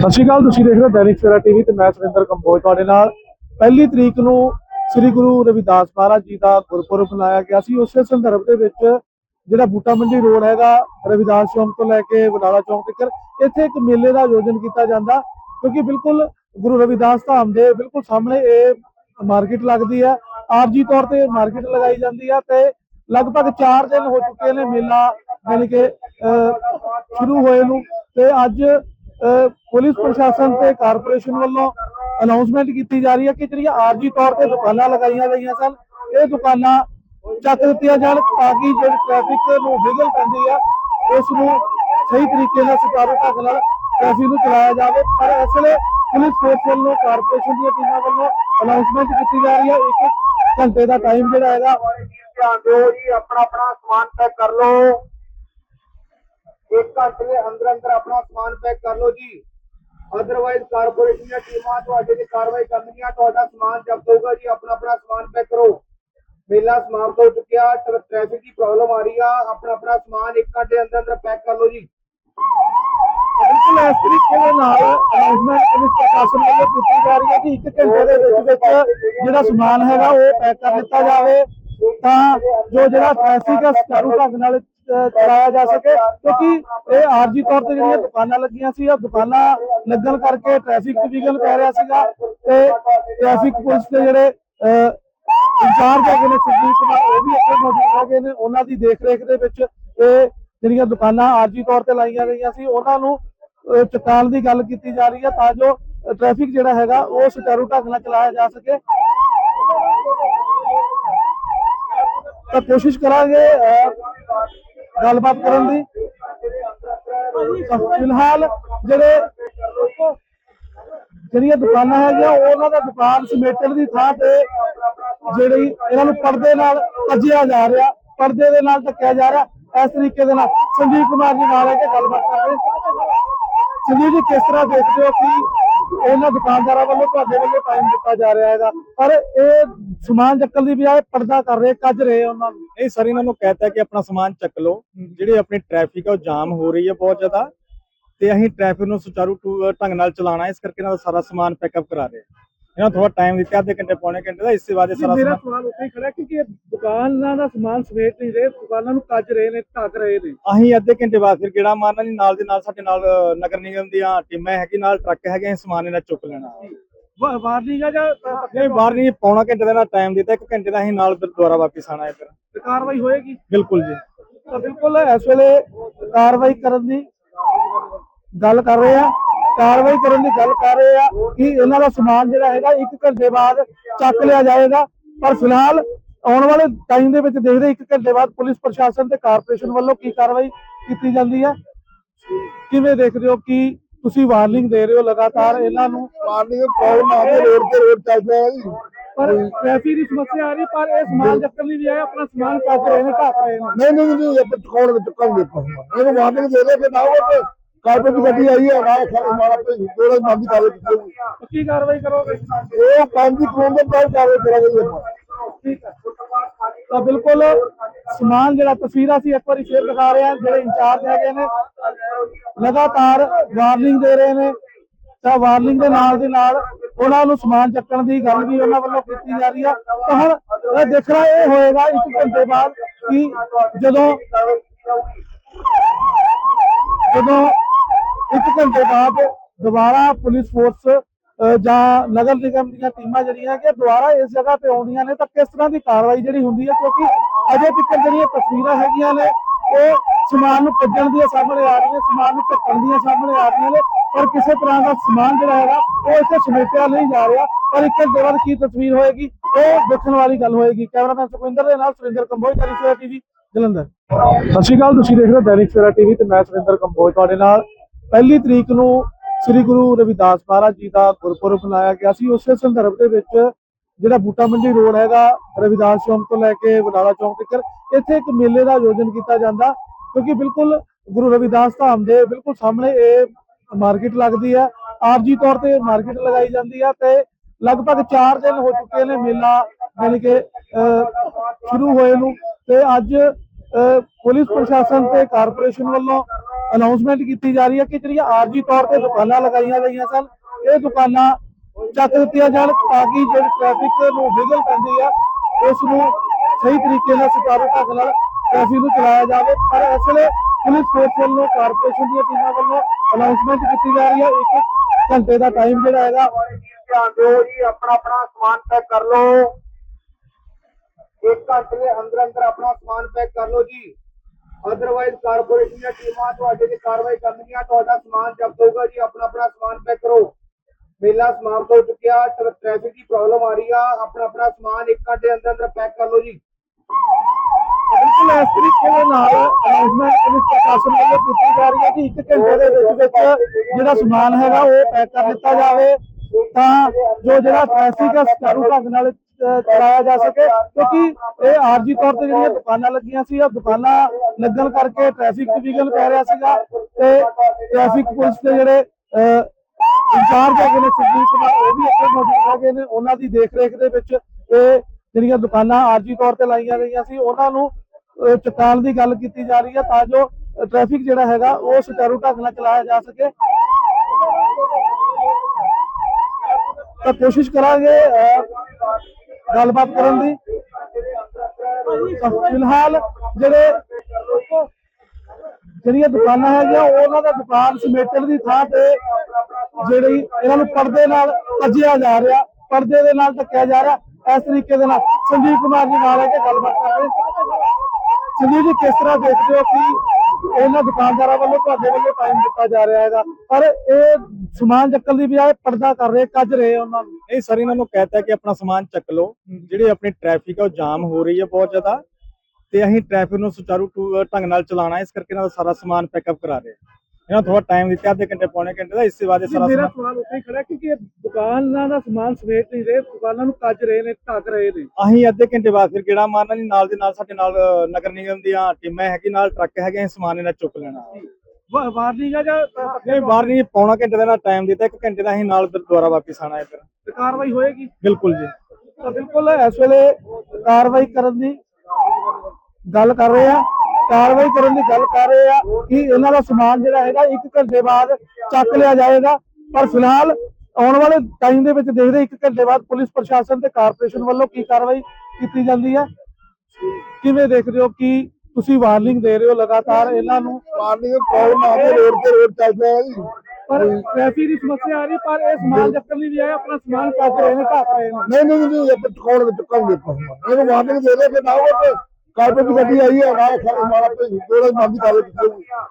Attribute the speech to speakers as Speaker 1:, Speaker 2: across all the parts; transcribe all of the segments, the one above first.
Speaker 1: ਸਤਿ ਸ਼੍ਰੀ ਅਕਾਲ, ਤੁਸੀਂ ਦੇਖ ਰਹੇ ਹੋ ਦੈਨਿਕ ਸਵੇਰਾ ਟੀਵੀ ਤੇ ਮੈਂ ਸੁਰਿੰਦਰ ਕੰਬੋਜ। ਤੁਹਾਡੇ ਨਾਲ ਪਹਿਲੀ ਤਰੀਕ ਨੂੰ ਸ੍ਰੀ ਗੁਰੂ ਰਵਿਦਾਸ ਮਹਾਰਾਜ ਜੀ ਦਾ ਗੁਰਪੁਰਬ ਮਨਾਇਆ ਗਿਆ ਸੀ। ਉਸੇ ਸੰਦਰਭ ਦੇ ਵਿੱਚ ਜਿਹੜਾ ਬੂਟਾ ਮੰਡੀ ਰੋਡ ਹੈਗਾ, ਰਵਿਦਾਸ ਚੌਂਕ ਤੋਂ ਲੈ ਕੇ ਬਨਾਲਾ ਚੌਂਕ ਤੱਕ, ਇੱਥੇ ਇੱਕ ਮੇਲੇ ਦਾ ਆਯੋਜਨ ਕੀਤਾ ਜਾਂਦਾ ਕਿਉਂਕਿ ਬਿਲਕੁਲ ਗੁਰੂ ਰਵਿਦਾਸ ਧਾਮ ਦੇ ਬਿਲਕੁਲ ਸਾਹਮਣੇ ਇਹ ਮਾਰਕੀਟ ਲੱਗਦੀ ਹੈ। ਆਰਜੀ ਤੌਰ ਤੇ ਮਾਰਕੀਟ ਲਗਾਈ ਜਾਂਦੀ ਹੈ ਤੇ ਲਗਭਗ 4 ਦਿਨ ਹੋ ਚੁੱਕੇ ਨੇ ਮੇਲਾ ਯਾਨੀ ਕਿ ਸ਼ੁਰੂ ਹੋਏ ਨੂੰ ਤੇ ਅੱਜ ਪੁਲਿਸ ਪ੍ਰਸ਼ਾਸਨ ਤੇ ਕਾਰਪੋਰੇਸ਼ਨ ਵੱਲੋਂ ਅਨਾਉਂਸਮੈਂਟ ਕੀਤੀ ਜਾ ਰਹੀ ਹੈ ਕਿ ਜਿਹੜੀਆਂ ਆਰਜੀ ਤੌਰ ਤੇ ਦੁਕਾਨਾਂ ਲਗਾਈਆਂ ਗਈਆਂ ਸਨ, ਇਹ ਦੁਕਾਨਾਂ ਚੱਕ ਦਿੱਤੀਆਂ ਜਾਣ ਤਾਂ ਕਿ ਜਿਹੜੀ ਟ੍ਰੈਫਿਕ ਨੂੰ ਵਿਘਨ ਪੈਂਦੀ ਆ, ਉਸ ਨੂੰ ਸਹੀ ਤਰੀਕੇ ਨਾਲ ਸੁਚਾਰੂ ਢੰਗ ਨਾਲ ਟ੍ਰੈਫਿਕ ਨੂੰ ਚਲਾਇਆ ਜਾਵੇ। ਪਰ ਇਸ ਪੁਲਿਸ ਫੋਰਸ ਵੱਲੋਂ, ਕਾਰਪੋਰੇਸ਼ਨ ਦੀਆਂ ਟੀਮਾਂ ਵੱਲੋਂ ਅਨਾਉਂਸਮੈਂਟ ਕੀਤੀ ਜਾ ਰਹੀ ਹੈ। ਇੱਕ ਇੱਕ ਘੰਟੇ ਦਾ ਟਾਈਮ ਜਿਹੜਾ ਹੈਗਾ,
Speaker 2: ਧਿਆਨ ਦਿਓ ਜੀ ਆਪਣਾ ਆਪਣਾ ਸਮਾਨ ਪੈਕ ਕਰ ਲਓ। ਇੱਕ ਘੰਟੇ ਦੇ ਅੰਦਰ ਅੰਦਰ ਆਪਣਾ ਸਮਾਨ ਪੈਕ ਕਰ ਲਓ ਜੀ ਅਦਰਵਾਈਜ਼ ਕਾਰਪੋਰੇਸ਼ਨ ਦੀਆਂ ਟੀਮਾਂ ਤੁਹਾਡੇ ਤੇ ਕਾਰਵਾਈ ਕਰਨਗੀਆਂ ਤੁਹਾਡਾ ਸਮਾਨ ਜ਼ਬਤ ਹੋਊਗਾ ਜੀ ਆਪਣਾ ਆਪਣਾ ਸਮਾਨ ਪੈਕ ਕਰੋ ਮੇਲਾ ਸਮਾਪਤ ਹੋ ਚੁੱਕਿਆ ਟ੍ਰੈਫਿਕ ਦੀ ਪ੍ਰੋਬਲਮ ਆ ਰਹੀ ਆ ਆਪਣਾ ਆਪਣਾ ਸਮਾਨ ਇੱਕ ਘੰਟੇ ਦੇ ਅੰਦਰ ਅੰਦਰ ਪੈਕ ਕਰ ਲਓ ਜੀ
Speaker 1: ਬਿਲਕੁਲ ਇਸ ਤਰੀਕੇ ਦੇ ਨਾਲ ਅਨਾਉਂਸਮੈਂਟ ਪੁਲਿਸ ਪ੍ਰਸ਼ਾਸਨ ਵੱਲੋਂ ਕੀਤੀ ਜਾ ਰਹੀ ਹੈ ਕਿ ਇੱਕ ਘੰਟੇ ਦੇ ਵਿੱਚ ਵਿੱਚ ਜਿਹੜਾ ਸਮਾਨ ਹੈਗਾ ਉਹ ਪੈਕ ਕਰ ਦਿੱਤਾ ਜਾਵੇ ਤਾਂ ਜੋ ਜਿਹੜਾ ਟ੍ਰੈਫਿਕ ਹੈ ਸੁਚਾਰੂ ਢੰਗ ਨਾਲ ਚਲਾਇਆ ਜਾ ਸਕੇ ਕਿਉਂਕਿ ਇਹ ਆਰਜੀ ਤੌਰ ਤੇ ਜਿਹੜੀਆਂ ਦੁਕਾਨਾਂ ਲੱਗੀਆਂ ਸੀ ਉਹ ਦੁਕਾਨਾਂ ਲੱਗਣ ਕਰਕੇ ਟ੍ਰੈਫਿਕ ਚ ਪੈ ਰਿਹਾ ਸੀਗਾ ਤੇ ਟ੍ਰੈਫਿਕ ਪੁਲਿਸ ਦੇ ਜਿਹੜੇ ਇੰਚਾਰਜ ਹੈਗੇ ਨੇ ਸੰਜੀਵ ਕੁਮਾਰ ਉਹ ਵੀ ਇੱਥੇ ਮੌਜੂਦ ਹੈਗੇ ਨੇ। ਉਹਨਾਂ ਦੀ ਦੇਖ ਰੇਖ ਦੇ ਵਿੱਚ ਇਹ ਜਿਹੜੀਆਂ ਦੁਕਾਨਾਂ ਆਰਜੀ ਤੌਰ ਤੇ ਲਾਈਆਂ ਗਈਆਂ ਸੀ ਉਹਨਾਂ ਨੂੰ ਅਹ, ਦੀ ਗੱਲ ਕੀਤੀ ਜਾ ਰਹੀ ਹੈ ਤਾਂ ਜੋ ਟ੍ਰੈਫਿਕ ਜਿਹੜਾ ਹੈਗਾ ਉਹ ਸੁਚਾਰੂ ਢੰਗ ਨਾਲ ਚਲਾਇਆ ਜਾ ਸਕੇ। ਤਾਂ ਕੋਸ਼ਿਸ਼ ਕਰਾਂਗੇ ਗੱਲਬਾਤ ਕਰਨ ਦੀ। ਫਿਲਹਾਲ ਜਿਹੜੇ ਜਿਹੜੀਆਂ ਦੁਕਾਨਾਂ ਹੈਗੀਆਂ ਉਹਨਾਂ ਦਾ ਦੁਕਾਨ ਸਮੇਟਣ ਦੀ ਥਾਂ ਤੇ ਜਿਹੜੀ ਇਹਨਾਂ ਨੂੰ ਪਰਦੇ ਨਾਲ ਕੱਜਿਆ ਜਾ ਰਿਹਾ। ਪਰਦੇ ਦੇ ਨਾਲ ਧੱਕਿਆ ਜਾ ਰਿਹਾ। ਇਸ ਤਰੀਕੇ ਦੇ ਨਾਲ ਸੰਜੀਵ ਕੁਮਾਰ ਜੀ ਨਾਲ ਹੈ ਕਿ ਗੱਲਬਾਤ ਕਰ ਰਹੇ ਸੰਜੀਵ ਜੀ, ਕਿਸ ਤਰ੍ਹਾਂ ਦੇਖਦੇ ਹੋ ਕਿ ਇਹਨਾਂ ਦੁਕਾਨਦਾਰਾਂ ਵੱਲੋਂ ਤੁਹਾਡੇ ਵੱਲੋਂ ਟਾਈਮ ਦਿੱਤਾ ਜਾ ਰਿਹਾ ਹੈਗਾ। ਪਰ ਇਹ ਸਮਾਨ ਚੱਕਣ ਦੀ ਬਜਾਏ ਪਰਦਾ ਕਰ ਰਹੇ, ਕੱਜ ਰਹੇ ਉਹਨਾਂ ਨੂੰ।
Speaker 3: ਨਹੀਂ ਸਰ ਇਹਨਾਂ ਨੂੰ ਕਹਤਾ ਕਿ ਆਪਣਾ ਸਮਾਨ ਚੱਕ ਲਓ। ਜਿਹੜੀ ਆਪਣੀ ਟ੍ਰੈਫਿਕ ਹੈ ਉਹ ਜਾਮ ਹੋ ਰਹੀ ਹੈ ਬਹੁਤ ਜ਼ਿਆਦਾ। ਤੇ ਅਸੀਂ ਟ੍ਰੈਫਿਕ ਨੂੰ ਸੁਚਾਰੂ ਢੰਗ ਨਾਲ ਚਲਾਣਾ ਇਸ ਕਰਕੇ ਇਹਨਾਂ ਦਾ ਸਾਰਾ ਸਮਾਨ ਪੈਕਅਪ ਕਰਾ ਰਹੇ ਇਹਨਾਂ ਥੋੜਾ ਟਾਈਮ ਦਿੱਤਾ, ਅੱਧੇ ਘੰਟੇ, ਪੌਣੇ ਘੰਟੇ ਦਾ, ਇਸੇ ਤੋਂ ਬਾਅਦ ਸਾਰਾ
Speaker 1: ਮੇਰਾ ਸਵਾਲ ਉੱਥੇ ਹੀ ਖੜਾ ਕਿ ਦੁਕਾਨਾਂ ਦਾ ਸਮਾਨ ਸਮੇਟ ਨਹੀਂ ਰਹੇ ਦੁਕਾਨਾਂ ਨੂੰ ਕੱਜ ਰਹੇ ਨੇ ਢੱਕ ਰਹੇ ਨੇ।
Speaker 3: ਅਸੀਂ ਅੱਧੇ ਘੰਟੇ ਬਾਅਦ ਫਿਰ ਗੇੜਾ ਮਾਰਨਾ ਜੀ ਨਾਲ ਦੇ ਨਾਲ ਸਾਡੇ ਨਾਲ ਨਗਰ ਨਿਗਮ ਦੀਆਂ ਟੀਮਾਂ ਹੈਗੀ ਨਾਲ ਟਰੱਕ ਹੈਗੇ ਅਸੀਂ ਸਮਾਨ ਇਹਨਾਂ ਚੁੱਕ ਲੈਣਾ।
Speaker 1: ਵਾਰਨਿੰਗ ਆ ਜਾਂ
Speaker 3: ਨਹੀਂ ਨਹੀਂ ਪੌਣਾ ਘੰਟੇ ਦਾ ਟਾਈਮ ਦਿੱਤਾ ਇੱਕ ਘੰਟੇ ਦਾ ਅਸੀਂ ਨਾਲ ਫਿਰ ਦੁਬਾਰਾ ਵਾਪਸ ਆਣਾ ਹੈ ਫਿਰ।
Speaker 1: ਕਾਰਵਾਈ ਹੋਏਗੀ?
Speaker 3: ਬਿਲਕੁਲ ਜੀ।
Speaker 1: ਤਾਂ ਬਿਲਕੁਲ ਇਸ ਵੇਲੇ ਕਾਰਵਾਈ ਕਰਨ ਦੀ ਗੱਲ ਕਰ ਰਹੇ ਆ। ਕਾਰਵਾਈ ਕਰਨ ਦੀ ਗੱਲ ਕਰ ਰਹੇ ਆ ਕਿ ਇਹਨਾਂ ਦਾ ਸਮਾਨ ਜਿਹੜਾ ਹੈਗਾ 1 ਘੰਟੇ ਬਾਅਦ ਚੱਕ ਲਿਆ ਜਾਏਗਾ। ਪਰ ਫਿਲਹਾਲ ਆਉਣ ਵਾਲੇ ਟਾਈਮ ਦੇ ਵਿੱਚ ਦੇਖਦੇ 1 ਘੰਟੇ ਬਾਅਦ ਪੁਲਿਸ ਪ੍ਰਸ਼ਾਸਨ ਤੇ ਕਾਰਪੋਰੇਸ਼ਨ ਵੱਲੋਂ ਕੀ ਕਾਰਵਾਈ ਕੀਤੀ ਜਾਂਦੀ ਹੈ। ਕਿਵੇਂ ਦੇਖਦੇ ਹੋ ਕਿ ਤੁਸੀਂ ਵਾਰਨਿੰਗ ਦੇ ਰਹੇ ਹੋ ਲਗਾਤਾਰ ਇਹਨਾਂ ਨੂੰ?
Speaker 2: ਵਾਰਨਿੰਗ ਪ੍ਰੋਬਲਮ ਆ ਰਹੀ ਰੋਡ ਤੇ ਰੋਡ ਚੱਲਦਾ ਹੈ
Speaker 1: ਪਰ ਟ੍ਰੈਫਿਕ ਦੀ ਸਮੱਸਿਆ ਆ ਰਹੀ ਪਰ ਇਹ ਸਮਾਨ ਚੱਕਣ ਲਈ ਵੀ ਆਪਣਾ ਸਮਾਨ ਕੱਢ ਰਹੇ ਨੇ ਢੱਕ ਰਹੇ ਨੇ।
Speaker 2: ਨਹੀਂ ਨਹੀਂ ਨਹੀਂ ਆਪਾਂ ਚੁਕਾਉਣ ਦੇ ਚੁਕਾਉਣ ਦੇ ਇਹਨੂੰ ਵਾਰਨਿੰਗ ਦੇ ਦੇ ਫਿਰ ਨਾ ਉਹ ਕਾਰਪੋਰੇਟ ਦੀ ਗੱਡੀ ਆਈ ਹੈ ਨਾਲ ਹਮਾਰਾ ਤੇ ਥੋੜਾ ਮੰਦੀ ਕਾਰਵਾਈ ਕੀਤੀ
Speaker 1: ਕੀ ਕਾਰਵਾਈ ਕਰੋਗੇ?
Speaker 2: ਇਹ ਕੰਮ ਦੀ ਕਾਨੂੰਨ ਦੇ ਤਹਿਤ ਕਾਰਵਾਈ ਕਰਾਂਗੇ
Speaker 1: ਠੀਕ ਹੈ। ਤਾਂ ਬਿਲਕੁਲ ਸਮਾਨ ਜਿਹੜਾ, ਤਸਵੀਰਾਂ ਸੀ ਇੱਕ ਵਾਰੀ ਫੇਰ ਦਿਖਾ ਰਹੇ ਹਾਂ, ਜਿਹੜੇ ਇੰਚਾਰਜ ਹੈਗੇ ਨੇ। ਲਗਾਤਾਰ ਵਾਰਨਿੰਗ ਦੇ ਰਹੇ ਨੇ। ਤਾਂ ਵਾਰਨਿੰਗ ਦੇ ਨਾਲ ਦੇ ਨਾਲ ਉਹਨਾਂ ਨੂੰ ਸਮਾਨ ਚੱਕਣ ਦੀ ਗੱਲ ਵੀ ਉਹਨਾਂ ਵੱਲੋਂ ਕੀਤੀ ਜਾ ਰਹੀ ਆ। ਤਾਂ ਹੁਣ ਦੇਖਣਾ ਇਹ ਹੋਏਗਾ ਇੱਕ ਘੰਟੇ ਬਾਅਦ ਕਿ ਜਦੋਂ ਜਦੋਂ ਇੱਕ ਘੰਟੇ ਬਾਅਦ ਦੁਬਾਰਾ ਪੁਲਿਸ ਫੋਰਸ ਜਾਂ ਨਗਰ ਨਿਗਮ ਦੀਆਂ ਟੀਮਾਂ ਜਿਹੜੀਆਂ ਕਿ ਦੁਬਾਰਾ ਇਸ ਜਗ੍ਹਾ ਤੇ ਆਉਂਦੀਆਂ ਨੇ, ਤਾਂ ਕਿਸ ਤਰ੍ਹਾਂ ਦੀ ਕਾਰਵਾਈ ਜਿਹੜੀ ਹੁੰਦੀ ਹੈ? ਕਿਉਂਕਿ ਅਜੇ ਤੱਕ ਜਿਹੜੀਆਂ ਤਸਵੀਰਾਂ ਹੈਗੀਆਂ ਨੇ, ਉਹ ਸਮਾਨ ਨੂੰ ਕੱਢਣ ਦੀਆਂ ਸਾਹਮਣੇ ਆ ਰਹੀਆਂ, ਸਮਾਨ ਨੂੰ ਢੱਕਣ ਦੀਆਂ ਸਾਹਮਣੇ ਆ ਰਹੀਆਂ ਨੇ, ਪਰ ਕਿਸੇ ਤਰ੍ਹਾਂ ਦਾ ਸਮਾਨ ਜਿਹੜਾ ਹੈਗਾ, ਉਹ ਇੱਥੇ ਸਮੇਟਿਆ ਨਹੀਂ ਜਾ ਰਿਹਾ। ਪਰ ਇੱਕ ਘੰਟੇ ਬਾਅਦ ਕੀ ਤਸਵੀਰ ਹੋਏਗੀ? ਉਹ ਦੇਖਣ ਵਾਲੀ ਗੱਲ ਹੋਏਗੀ। ਕੈਮਰਾਮੈਨ ਸੁਖਵਿੰਦਰ ਦੇ ਨਾਲ ਸੁਰਿੰਦਰ ਕੰਬੋਜ ਦੈਨਿਕ ਟੀਵੀ, ਜਲੰਧਰ। ਸਤਿ ਸ਼੍ਰੀ ਅਕਾਲ, ਤੁਸੀਂ ਦੇਖ ਰਹੇ ਹੋ ਦੈਨਿਕ ਸਵੇਰਾ ਟੀਵੀ ਤੇ ਮੈਂ ਸੁਰਿੰਦਰ ਕੰਬੋਜ ਤੁਹਾਡੇ ਨਾਲ। ਪਹਿਲੀ ਤਰੀਕ ਨੂੰ ਸ੍ਰੀ ਗੁਰੂ ਰਵਿਦਾਸ ਮਹਾਰਾਜ ਜੀ ਦਾ ਗੁਰਪੁਰਬ ਮਨਾਇਆ ਗਿਆ ਸੀ। ਉਸੇ ਸੰਦਰਭ ਦੇ ਵਿੱਚ ਜਿਹੜਾ ਬੂਟਾ ਮੰਡੀ ਰੋਡ ਹੈਗਾ ਰਵਿਦਾਸ ਚੌਂਕ ਤੋਂ ਲੈ ਕੇ ਬਨਾਲਾ ਚੌਂਕ ਤੱਕ ਇੱਥੇ ਇੱਕ ਮੇਲੇ ਦਾ ਆਯੋਜਨ ਕੀਤਾ ਜਾਂਦਾ ਕਿਉਂਕਿ ਬਿਲਕੁਲ ਗੁਰੂ ਰਵਿਦਾਸ ਧਾਮ ਦੇ ਬਿਲਕੁਲ ਸਾਹਮਣੇ ਇਹ ਮਾਰਕੀਟ ਲੱਗਦੀ ਹੈ। ਆਰਜੀ ਤੌਰ ਤੇ ਮਾਰਕੀਟ ਲਗਾਈ ਜਾਂਦੀ ਹੈ ਤੇ ਲਗਭਗ 4 ਦਿਨ ਹੋ ਚੁੱਕੇ ਨੇ ਮੇਲਾ ਯਾਨੀ ਕਿ ਅਹ, ਸ਼ੁਰੂ ਹੋਏ ਨੂੰ ਤੇ ਅੱਜ ਪੁਲਿਸ ਪ੍ਰਸ਼ਾਸਨ ਤੇ ਕਾਰਪੋਰੇਸ਼ਨ ਵੱਲੋਂ ਅਨਾਉਂਸਮੈਂਟ ਕੀਤੀ ਜਾ ਰਹੀ ਹੈ ਕਿ ਜਿਹੜੀਆਂ ਆਰਜੀ ਤੌਰ ਤੇ ਦੁਕਾਨਾਂ ਲਗਾਈਆਂ ਗਈਆਂ ਸਨ, ਇਹ ਦੁਕਾਨਾਂ ਚੱਕ ਦਿੱਤੀਆਂ ਜਾਣ ਤਾਂ ਕਿ ਜਿਹੜੀ ਟ੍ਰੈਫਿਕ ਨੂੰ ਵਿਘਨ ਪੈਂਦੀ ਆ ਉਸ ਨੂੰ ਸਹੀ ਤਰੀਕੇ ਨਾਲ ਸੁਚਾਰੂ ਢੰਗ ਨਾਲ ਟ੍ਰੈਫਿਕ ਨੂੰ ਚਲਾਇਆ ਜਾਵੇ। ਪਰ ਇਸ ਪੁਲਿਸ ਫੋਰਸ ਵੱਲੋਂ, ਕਾਰਪੋਰੇਸ਼ਨ ਦੀਆਂ ਟੀਮਾਂ ਵੱਲੋਂ ਅਨਾਉਂਸਮੈਂਟ ਕੀਤੀ ਜਾ ਰਹੀ ਹੈ। ਇੱਕ ਘੰਟੇ ਦਾ ਟਾਈਮ ਜਿਹੜਾ ਹੈਗਾ,
Speaker 2: ਧਿਆਨ ਦਿਓ ਜੀ ਆਪਣਾ ਆਪਣਾ ਸਮਾਨ ਪੈਕ ਕਰ ਲਓ। ਇੱਕ ਘੰਟੇ ਦੇ ਅੰਦਰ ਅੰਦਰ ਆਪਣਾ ਸਮਾਨ ਪੈਕ ਕਰ ਲਓ ਜੀ ਅਦਰਵਾਈਜ਼ ਕਾਰਪੋਰੇਸ਼ਨ ਦੀਆਂ ਟੀਮਾਂ ਤੁਹਾਡੇ ਤੇ ਕਾਰਵਾਈ ਕਰਨਗੀਆਂ ਤੁਹਾਡਾ ਸਮਾਨ ਜ਼ਬਤ ਹੋਊਗਾ ਜੀ ਆਪਣਾ ਆਪਣਾ ਸਮਾਨ ਪੈਕ ਕਰੋ ਮੇਲਾ ਸਮਾਪਤ ਹੋ ਚੁੱਕਿਆ ਟ੍ਰੈ- ਟ੍ਰੈਫਿਕ ਦੀ ਪ੍ਰੋਬਲਮ ਆ ਰਹੀ ਆ ਆਪਣਾ ਆਪਣਾ ਸਮਾਨ ਇੱਕ ਘੰਟੇ ਦੇ ਅੰਦਰ ਅੰਦਰ ਪੈਕ ਕਰ ਲਓ ਜੀ
Speaker 1: ਬਿਲਕੁਲ ਇਸ ਤਰੀਕੇ ਦੇ ਨਾਲ ਅਨਾਉਂਸਮੈਂਟ ਪੁਲਿਸ ਪ੍ਰਸ਼ਾਸਨ ਵੱਲੋਂ ਕੀਤੀ ਜਾ ਰਹੀ ਹੈ ਕਿ ਇੱਕ ਘੰਟੇ ਦੇ ਵਿੱਚ ਵਿੱਚ ਜਿਹੜਾ ਸਮਾਨ ਹੈਗਾ ਉਹ ਪੈਕ ਕਰ ਦਿੱਤਾ ਜਾਵੇ ਤਾਂ ਜੋ ਜਿਹੜਾ ਟ੍ਰੈਫਿਕ ਹੈ ਸੁਚਾਰੂ ਢੰਗ ਨਾਲ ਅਹ, ਚਲਾਇਆ ਜਾ ਸਕੇ ਕਿਉਂਕਿ ਇਹ ਆਰਜੀ ਤੌਰ ਤੇ ਜਿਹੜੀਆਂ ਦੁਕਾਨਾਂ ਲੱਗੀਆਂ ਸੀ ਉਹ ਦੁਕਾਨਾਂ ਲੱਗਣ ਕਰਕੇ ਟ੍ਰੈਫਿਕ ਚ ਵਿਘਨ ਰਿਹਾ ਸੀਗਾ ਤੇ ਟ੍ਰੈਫਿਕ ਪੁਲਿਸ ਦੇ ਜਿਹੜੇ ਇੰਚਾਰਜ ਹੈਗੇ ਨੇ ਸੰਜੀਵ ਕੁਮਾਰ ਉਹ ਵੀ ਇੱਥੇ ਮੌਜੂਦ ਹੈਗੇ ਨੇ। ਉਹਨਾਂ ਦੀ ਦੇਖ ਰੇਖ ਦੇ ਵਿੱਚ ਇਹ ਜਿਹੜੀਆਂ ਦੁਕਾਨਾਂ ਆਰਜੀ ਤੌਰ ਤੇ ਲਾਈਆਂ ਗਈਆਂ ਸੀ ਉਹਨਾਂ ਨੂੰ ਅਹ, ਦੀ ਗੱਲ ਕੀਤੀ ਜਾ ਰਹੀ ਹੈ ਤਾਂ ਜੋ ਟ੍ਰੈਫਿਕ ਜਿਹੜਾ ਹੈਗਾ ਉਹ ਸੁਚਾਰੂ ਢੰਗ ਨਾਲ ਚਲਾਇਆ ਜਾ ਸਕੇ। ਤਾਂ ਕੋਸ਼ਿਸ਼ ਕਰਾਂਗੇ ਅਹ, ਗੱਲਬਾਤ ਕਰਨ ਦੀ। ਫਿਲਹਾਲ ਜਿਹੜੇ ਜਿਹੜੀਆਂ ਦੁਕਾਨਾਂ ਹੈਗੀਆਂ, ਉਹਨਾਂ ਦਾ ਦੁਕਾਨ ਸਮੇਟਣ ਦੀ ਥਾਂ ਤੇ ਜਿਹੜੀ ਇਹਨਾਂ ਨੂੰ ਪਰਦੇ ਨਾਲ ਕੱਜਿਆ ਜਾ ਰਿਹਾ। ਪਰਦੇ ਦੇ ਨਾਲ ਧੱਕਿਆ ਜਾ ਰਿਹਾ। ਇਸ ਤਰੀਕੇ ਦੇ ਨਾਲ ਸੰਜੀਵ ਕੁਮਾਰ ਜੀ ਨਾਲ ਹੈ ਕਿ ਗੱਲਬਾਤ ਕਰਦੇ ਸੰਜੀਵ ਜੀ, ਕਿਸ ਤਰ੍ਹਾਂ ਦੇਖਦੇ ਹੋ ਕਿ ਇਹਨਾਂ ਦੁਕਾਨਦਾਰਾਂ ਵੱਲੋਂ ਤੁਹਾਡੇ ਵੱਲੋਂ ਟਾਈਮ ਦਿੱਤਾ ਜਾ ਰਿਹਾ ਹੈਗਾ। ਪਰ ਇਹ ਸਮਾਨ ਚੱਕਣ ਦੀ ਬਜਾਏ ਪਰਦਾ ਕਰ ਰਹੇ, ਕੱਜ ਰਹੇ ਉਹਨਾਂ ਨੂੰ।
Speaker 3: ਨਹੀਂ, ਸਰ, ਇਹਨਾਂ ਨੂੰ ਕਹਿਤਾ ਕਿ ਆਪਣਾ ਸਮਾਨ ਚੱਕ ਲਓ। ਜਿਹੜੀ ਆਪਣੀ ਟ੍ਰੈਫਿਕ ਹੈ ਉਹ ਜਾਮ ਹੋ ਰਹੀ ਹੈ ਬਹੁਤ ਜ਼ਿਆਦਾ। ਤੇ ਅਸੀਂ ਟ੍ਰੈਫਿਕ ਨੂੰ ਸੁਚਾਰੂ ਢੰਗ ਨਾਲ ਚਲਾਉਣਾ, ਇਸ ਕਰਕੇ ਇਹਨਾਂ ਦਾ ਸਾਰਾ ਸਮਾਨ ਪੈਕਅਪ ਕਰਾ ਰਹੇ ਹਾਂ ਇਹਨਾਂ ਥੋੜਾ ਟਾਈਮ ਦਿੱਤਾ ਅੱਧੇ ਘੰਟੇ ਪੌਣੇ ਘੰਟੇ ਦਾ ਇਸੇ ਬਾਅਦ ਸਾਰਾ
Speaker 1: ਮੇਰਾ ਸਵਾਲ ਉੱਥੇ ਹੀ ਖੜਾ ਹੈ ਕਿਉਂਕਿ ਇਹ ਦੁਕਾਨਾਂ ਦਾ ਸਮਾਨ ਸਮੇਟ ਨਹੀਂ ਰਹੇ ਦੁਕਾਨਾਂ ਨੂੰ ਕੱਜ ਰਹੇ ਨੇ ਢੱਕ ਰਹੇ ਨੇ।
Speaker 3: ਅਸੀਂ ਅੱਧੇ ਘੰਟੇ ਬਾਅਦ ਫਿਰ ਗੇੜਾ ਮਾਰਨਾ ਜੀ ਨਾਲ ਦੇ ਨਾਲ ਸਾਡੇ ਨਾਲ ਨਗਰ ਨਿਗਮ ਦੀਆਂ ਟੀਮਾਂ ਹੈਗੀ ਨਾਲ ਟਰੱਕ ਹੈਗੇ ਸਮਾਨ ਇਹਨਾਂ ਚੁੱਕ ਲੈਣਾ।
Speaker 1: ਵਾਰਨਿੰਗ ਆ ਜਾਂ
Speaker 3: ਨਹੀਂ ਨਹੀਂ ਪੌਣਾ ਘੰਟੇ ਦਾ ਟਾਈਮ ਦਿੱਤਾ ਇੱਕ ਘੰਟੇ ਦਾ ਅਸੀਂ ਨਾਲ ਦੁਬਾਰਾ ਵਾਪਸ ਆਣਾ ਇੱਧਰ
Speaker 1: ਤੇ ਕਾਰਵਾਈ ਹੋਏਗੀ?
Speaker 3: ਬਿਲਕੁਲ ਜੀ।
Speaker 1: ਤਾਂ ਬਿਲਕੁਲ ਇਸ ਵੇਲੇ ਕਾਰਵਾਈ ਕਰਨ ਦੀ ਗੱਲ ਕਰ ਰਹੇ ਆ। ਕਾਰਵਾਈ ਕਰਨ ਦੀ ਗੱਲ ਕਰ ਰਹੇ ਆ ਕਿ ਇਹਨਾਂ ਦਾ ਸਮਾਨ ਜਿਹੜਾ ਹੈਗਾ ਇੱਕ ਘੰਟੇ ਬਾਅਦ ਚੱਕ ਲਿਆ ਜਾਏਗਾ। ਪਰ ਫਿਲਹਾਲ ਆਉਣ ਵਾਲੇ ਟਾਈਮ ਦੇ ਵਿੱਚ ਦੇਖਦੇ ਇੱਕ ਘੰਟੇ ਬਾਅਦ ਪੁਲਿਸ ਪ੍ਰਸ਼ਾਸਨ ਤੇ ਕਾਰਪੋਰੇਸ਼ਨ ਵੱਲੋਂ ਕੀ ਕਾਰਵਾਈ ਕੀਤੀ ਜਾਂਦੀ ਹੈ। ਕਿਵੇਂ ਦੇਖਦੇ ਹੋ ਕਿ ਤੁਸੀਂ ਵਾਰਨਿੰਗ ਦੇ ਰਹੇ ਹੋ ਲਗਾਤਾਰ ਇਹਨਾਂ ਨੂੰ?
Speaker 4: ਦੀ ਪ੍ਰੋਬਲਮ ਆ ਰਹੀ ਰੋਡ ਤੇ ਰੋਡ ਚੱਲਦਾ ਹੈ ਜੀ।
Speaker 1: ਪਰ ਟ੍ਰੈਫਿਕ ਦੀ ਸਮੱਸਿਆ ਆ ਰਹੀ ਪਰ ਇਹ ਸਮਾਨ ਚੱਕਣ ਦੀ ਬਜਾਏ ਆਪਣਾ ਸਮਾਨ ਕੱਟ ਰਹੇ ਨੇ ਢੱਕ ਰਹੇ ਨੇ।
Speaker 4: ਨਹੀਂ ਨਹੀਂ ਨਹੀਂ ਇਹ ਚੁਕਾਉਣ ਵਿੱਚ ਚੁਕਾਉਣ ਦੇ ਇਹਨੂੰ ਵਾਰਨਿੰਗ ਦੇ ਦੇ ਫਿਰ ਨਾ ਤੇ ਕਾਰਪੋਰੇਟ ਦੀ ਗੱਡੀ ਆਈ ਹੈ ਨਾ ਸਾਰੇ ਮਾਰਾ ਤੇ ਜਿਹੜਾ ਬੰਦ ਕਰ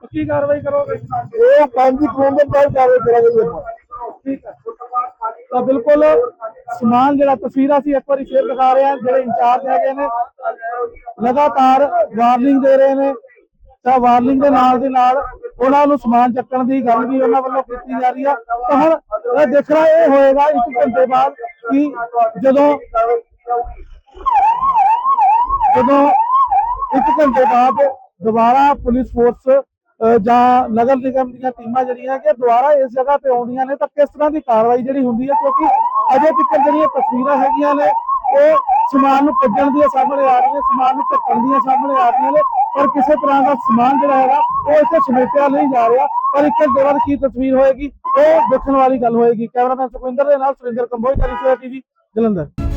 Speaker 1: ਕੀ ਕਾਰਵਾਈ ਕਰੋਗੇ?
Speaker 4: ਇਹ ਪੰਜ ਦੀ ਕਾਨੂੰਨ ਦੇ ਤਹਿਤ ਕਾਰਵਾਈ ਕਰਾਂਗੇ ਜੀ ਆਪਾਂ।
Speaker 1: ਠੀਕ ਹੈ। ਤਾਂ ਬਿਲਕੁਲ ਸਮਾਨ ਜਿਹੜਾ ਤਸਵੀਰਾਂ ਸੀ ਇੱਕ ਵਾਰੀ ਫੇਰ ਦਿਖਾ ਰਹੇ ਹਾਂ ਜਿਹੜੇ ਇੰਚਾਰਜ ਹੈਗੇ ਨੇ। ਲਗਾਤਾਰ ਵਾਰਨਿੰਗ ਦੇ ਰਹੇ ਨੇ। ਤਾਂ ਵਾਰਨਿੰਗ ਦੇ ਨਾਲ ਦੇ ਨਾਲ ਉਹਨਾਂ ਨੂੰ ਸਮਾਨ ਚੱਕਣ ਦੀ ਗੱਲ ਵੀ ਉਹਨਾਂ ਵੱਲੋਂ ਕੀਤੀ ਜਾ ਰਹੀ ਹੈ ਤਾਂ ਹੁਣ ਇਹ ਦੇਖਣਾ ਇਹ ਹੋਏਗਾ ਇੱਕ ਘੰਟੇ ਬਾਅਦ ਕਿ ਜਦੋਂ ਜਦੋਂ ਇੱਕ ਘੰਟੇ ਬਾਅਦ ਦੁਬਾਰਾ ਪੁਲਿਸ ਫੋਰਸ ਜਾਂ ਨਗਰ ਨਿਗਮ ਦੀਆਂ ਟੀਮਾਂ ਜਿਹੜੀਆਂ ਕਿ ਦੁਬਾਰਾ ਇਸ ਜਗ੍ਹਾ ਤੇ ਆਉਂਦੀਆਂ ਨੇ, ਤਾਂ ਕਿਸ ਤਰ੍ਹਾਂ ਦੀ ਕਾਰਵਾਈ ਜਿਹੜੀ ਹੁੰਦੀ ਹੈ? ਕਿਉਂਕਿ ਅਜੇ ਤੱਕ ਜਿਹੜੀਆਂ ਤਸਵੀਰਾਂ ਹੈਗੀਆਂ ਨੇ, ਉਹ ਸਮਾਨ ਨੂੰ ਕੱਢਣ ਦੀਆਂ ਸਾਹਮਣੇ ਆ ਰਹੀਆਂ, ਸਮਾਨ ਨੂੰ ਢੱਕਣ ਦੀਆਂ ਸਾਹਮਣੇ ਆ ਰਹੀਆਂ ਨੇ, ਪਰ ਕਿਸੇ ਤਰ੍ਹਾਂ ਦਾ ਸਮਾਨ ਜਿਹੜਾ ਹੈਗਾ, ਉਹ ਇੱਥੇ ਸਮੇਟਿਆ ਨਹੀਂ ਜਾ ਰਿਹਾ। ਪਰ ਇੱਕ ਘੰਟੇ ਬਾਅਦ ਕੀ ਤਸਵੀਰ ਹੋਏਗੀ? ਉਹ ਦੇਖਣ ਵਾਲੀ ਗੱਲ ਹੋਏਗੀ। ਕੈਮਰਾਮੈਨ ਸੁਖਵਿੰਦਰ ਦੇ ਨਾਲ ਸੁਰਿੰਦਰ ਕੰਬੋਜ, ਕਰੀ ਟੀਵੀ, ਜਲੰਧਰ।